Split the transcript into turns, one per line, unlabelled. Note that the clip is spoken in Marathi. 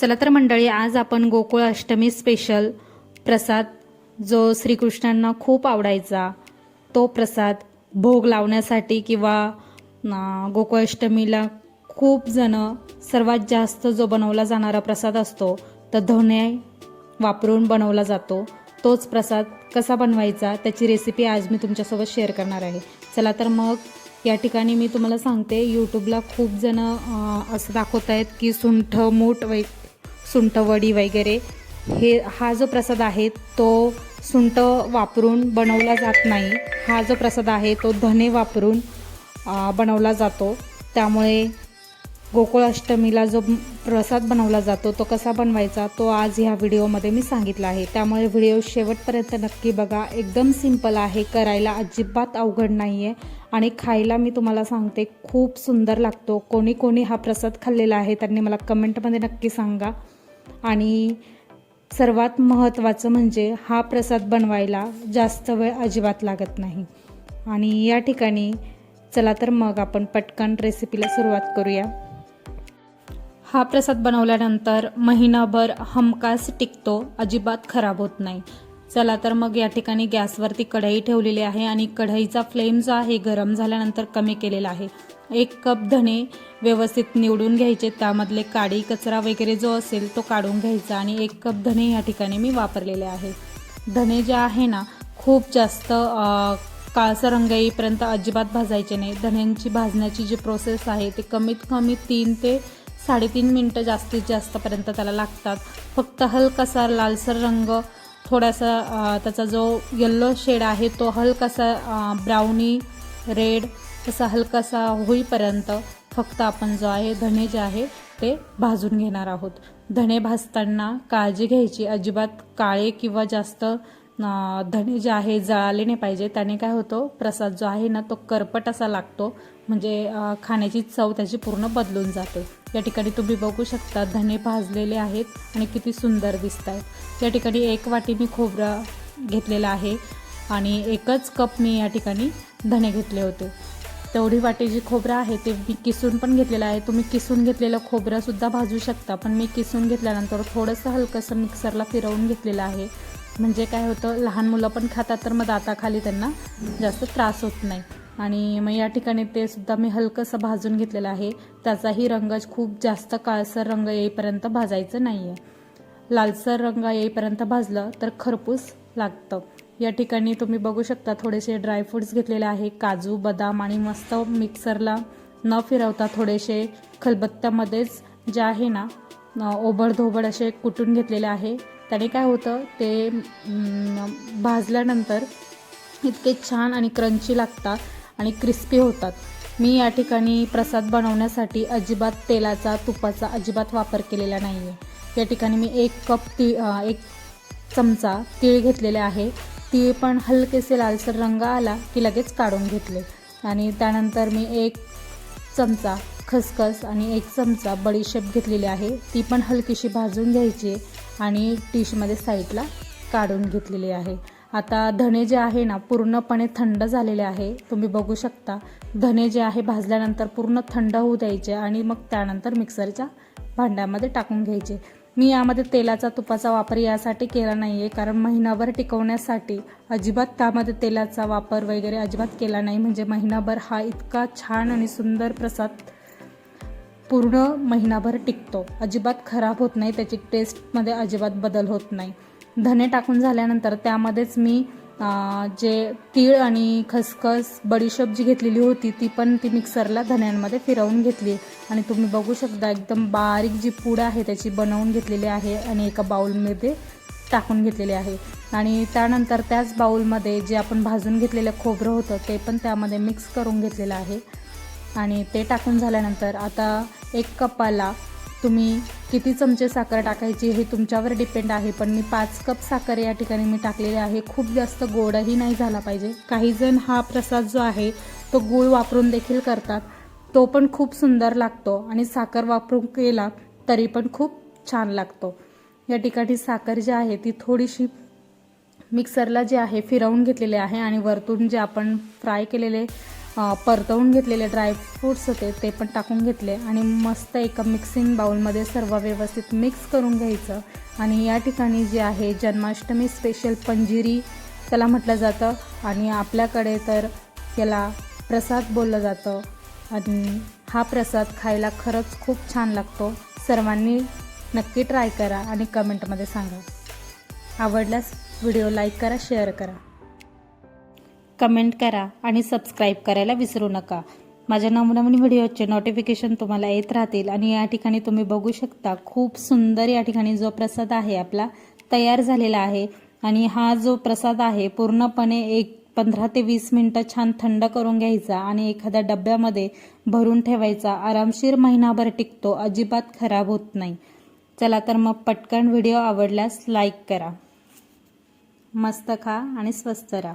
चला तर मंडळी आज आपण गोकुळ अष्टमी स्पेशल प्रसाद जो श्रीकृष्णांना खूप आवडायचा तो प्रसाद भोग लावण्यासाठी किंवा गोकुळाष्टमीला गोकुळ अष्टमीला खूप जण सर्वात जास्त जो बनवला जाणारा प्रसाद असतो तर धने वापरून बनवला जातो. तोच प्रसाद कसा बनवायचा त्याची रेसिपी आज मी तुमच्यासोबत शेअर करणार आहे. चला तर मग या ठिकाणी मी तुम्हाला सांगते यूट्यूबला खूप जण असं दाखवत आहेत की सुंठ मूठ वै सुंठवडी वगैरे हे हा जो प्रसाद आहे तो सुंठ वापरून बनवला जात नाही. हा जो प्रसाद आहे तो धने वापरून बनवला जातो. त्यामुळे गोकुळाष्टमीला जो प्रसाद बनवला जातो तो कसा बनवायचा तो आज ह्या व्हिडिओमध्ये मी सांगितला आहे. त्यामुळे व्हिडिओ शेवटपर्यंत नक्की बघा. एकदम सिंपल आहे करायला अजिबात अवघड नाही आहे आणि खायला मी तुम्हाला सांगते खूप सुंदर लागतो. कोणी कोणी हा प्रसाद खाल्लेला आहे त्यांनी मला कमेंटमध्ये नक्की सांगा. आणि सर्वात महत्त्वाचं म्हणजे हा प्रसाद बनवायला जास्त वेळ अजिबात लागत नाही. आणि या ठिकाणी चला तर मग आपण पटकन रेसिपीला सुरुवात करूया. हा प्रसाद बनवल्यानंतर महिनाभर हमखास टिकतो अजिबात खराब होत नाही. चला तर मग या ठिकाणी गॅसवरती कढई ठेवलेली आहे आणि कढईचा फ्लेम जो आहे गरम झाल्यानंतर कमी केलेला आहे. एक कप धणे व्यवस्थित निवडून घ्यायचे. त्यामधले काडी कचरा वगैरे जो असेल तो काढून घ्यायचा आणि एक कप धणे या ठिकाणी मी वापरलेले आहे. धणे जे आहे ना खूप जास्त काळसा काळसर रंग येईपर्यंत अजिबात भाजायचे नाही. धण्यांची भाजण्याची जी प्रोसेस आहे ती कमीत कमी तीन ते साडेतीन मिनटं जास्तीत जास्तपर्यंत त्याला लागतात. फक्त हलकासा लालसर रंग थोडासा त्याचा जो येल्लो शेड आहे तो हलकासा ब्राउनी रेड तसा हलकासा होईपर्यंत फक्त आपण जो आहे धणे जे आहे ते भाजून घेणार आहोत. धणे भाजताना काळजी घ्यायची. अजिबात काळे किंवा जास्त धणे जे आहे जळाले नाही पाहिजे. त्याने काय होतो प्रसाद जो आहे ना तो करपट असा लागतो. म्हणजे खाण्याची चव त्याची पूर्ण बदलून जाते. या ठिकाणी तुम्ही बघू शकता धणे भाजलेले आहेत आणि किती सुंदर दिसत आहेत या ठिकाणी एक वाटी मी खोबरं घेतलेलं आहे आणि एकच कप मी या ठिकाणी धणे घेतले होते. तेवढी वाटी जी खोबरं आहे ते मी किसून पण घेतलेलं आहे. तुम्ही किसून घेतलेलं खोबरंसुद्धा भाजू शकता पण मी किसून घेतल्यानंतर थोडंसं हलकंसं मिक्सरला फिरवून घेतलेलं आहे. म्हणजे काय होतं लहान मुलं पण खातात तर मग दाताखाली त्यांना जास्त त्रास होत नाही. आणि मग या ठिकाणी ते सुद्धा मी हलकंसं भाजून घेतलेलं आहे. त्याचाही रंग खूप जास्त काळसर रंग येईपर्यंत भाजायचं नाही आहे लालसर रंग येईपर्यंत भाजलं तर खरपूस लागतं. या ठिकाणी तुम्ही बघू शकता थोडेसे ड्रायफ्रुट्स घेतलेले आहे काजू बदाम आणि मस्त मिक्सरला न फिरवता थोडेसे खलबत्त्यामध्येच जे आहे ना ओबडधोबड असे कुटून घेतलेले आहे. त्याने काय होतं ते भाजल्यानंतर इतके छान आणि क्रंची लागतात आणि क्रिस्पी होतात. मी या ठिकाणी प्रसाद बनवण्यासाठी अजिबात तेलाचा तुपाचा अजिबात वापर केलेला नाही आहे या ठिकाणी मी एक कप ती एक चमचा तीळ घेतलेले आहे. ती पण हलकेसे लालसर रंग आला की लगेच काढून घेतले. आणि त्यानंतर मी एक चमचा खसखस आणि एक चमचा बडीशेप घेतलेली आहे. ती पण हलकीशी भाजून घ्यायची आणि डिशमध्ये साईडला काढून घेतलेली आहे. आता धणे जे आहे ना पूर्णपणे थंड झालेले आहे. तुम्ही बघू शकता धणे जे आहे भाजल्यानंतर पूर्ण थंड होऊ द्यायचे आणि मग त्यानंतर मिक्सरच्या भांड्यामध्ये टाकून घ्यायचे. मी यामध्ये तेलाचा तुपाचा वापर यासाठी केला नाही आहे कारण महिनाभर टिकवण्यासाठी अजिबात त्यामध्ये तेलाचा वापर वगैरे अजिबात केला नाही. म्हणजे महिनाभर हा इतका छान आणि सुंदर प्रसाद पूर्ण महिनाभर टिकतो. अजिबात खराब होत नाही त्याची टेस्टमध्ये अजिबात बदल होत नाही. धने टाकून झाल्यानंतर त्यामध्येच मी जे तीळ आणि खसखस बडीशेप जी घेतलेली होती ती पण ती मिक्सरला धण्यांमध्ये फिरवून घेतली. आणि तुम्ही बघू शकता एकदम बारीक जी पूड आहे त्याची बनवून घेतलेली आहे आणि एका बाऊलमध्ये टाकून घेतलेले आहे. आणि त्यानंतर त्याच बाउलमध्ये जे आपण भाजून घेतलेलं खोबरं होतं ते पण त्यामध्ये मिक्स करून घेतलेलं आहे. आणि ते टाकून झाल्यानंतर आता एक कपाला तुम्ही किती चमचे साखर टाकायची हे तुमच्यावर डिपेंड आहे. पण मी पाच कप साखर या ठिकाणी मी टाकलेली आहे. खूप जास्त गोडही नाही झाला पाहिजे. काही जण हा प्रसाद जो आहे तो गूळ वापरून देखील करतात. तो पण खूप सुंदर लागतो आणि साखर वापरून केला तरी पण खूप छान लागतो. या ठिकाणी साखर जी आहे ती थोडीशी मिक्सरला जे आहे फिरवून घेतलेले आहे आणि वरतून जे आपण फ्राय केलेले परतवून घेतलेले ड्रायफ्रूट्स होते ते पण टाकून घेतले आणि मस्त एका मिक्सिंग बाउलमध्ये सर्व व्यवस्थित मिक्स करून घ्यायचं. आणि या ठिकाणी जे आहे जन्माष्टमी स्पेशल पंजिरी त्याला म्हटलं जातं. आणि आपल्याकडे तर याला प्रसाद बोललं जातं. आणि हा प्रसाद खायला खरंच खूप छान लागतो. सर्वांनी नक्की ट्राय करा आणि कमेंटमध्ये सांगा. आवडल्यास व्हिडिओ लाईक करा शेअर करा. कमेंट करा आणि सबस्क्राईब करायला विसरू नका. माझ्या नवनवीन व्हिडिओचे नोटिफिकेशन तुम्हाला येत राहतील आणि या ठिकाणी तुम्ही बघू शकता खूप सुंदर या ठिकाणी जो प्रसाद आहे आपला तयार झालेला आहे. आणि हा जो प्रसाद आहे पूर्णपणे एक पंधरा ते वीस मिनटं छान थंड करून घ्यायचा आणि एखाद्या डब्यामध्ये भरून ठेवायचा. आरामशीर महिनाभर टिकतो अजिबात खराब होत नाही. चला तर मग पटकन व्हिडिओ आवडल्यास लाईक करा. मस्त खा आणि स्वस्त राहा.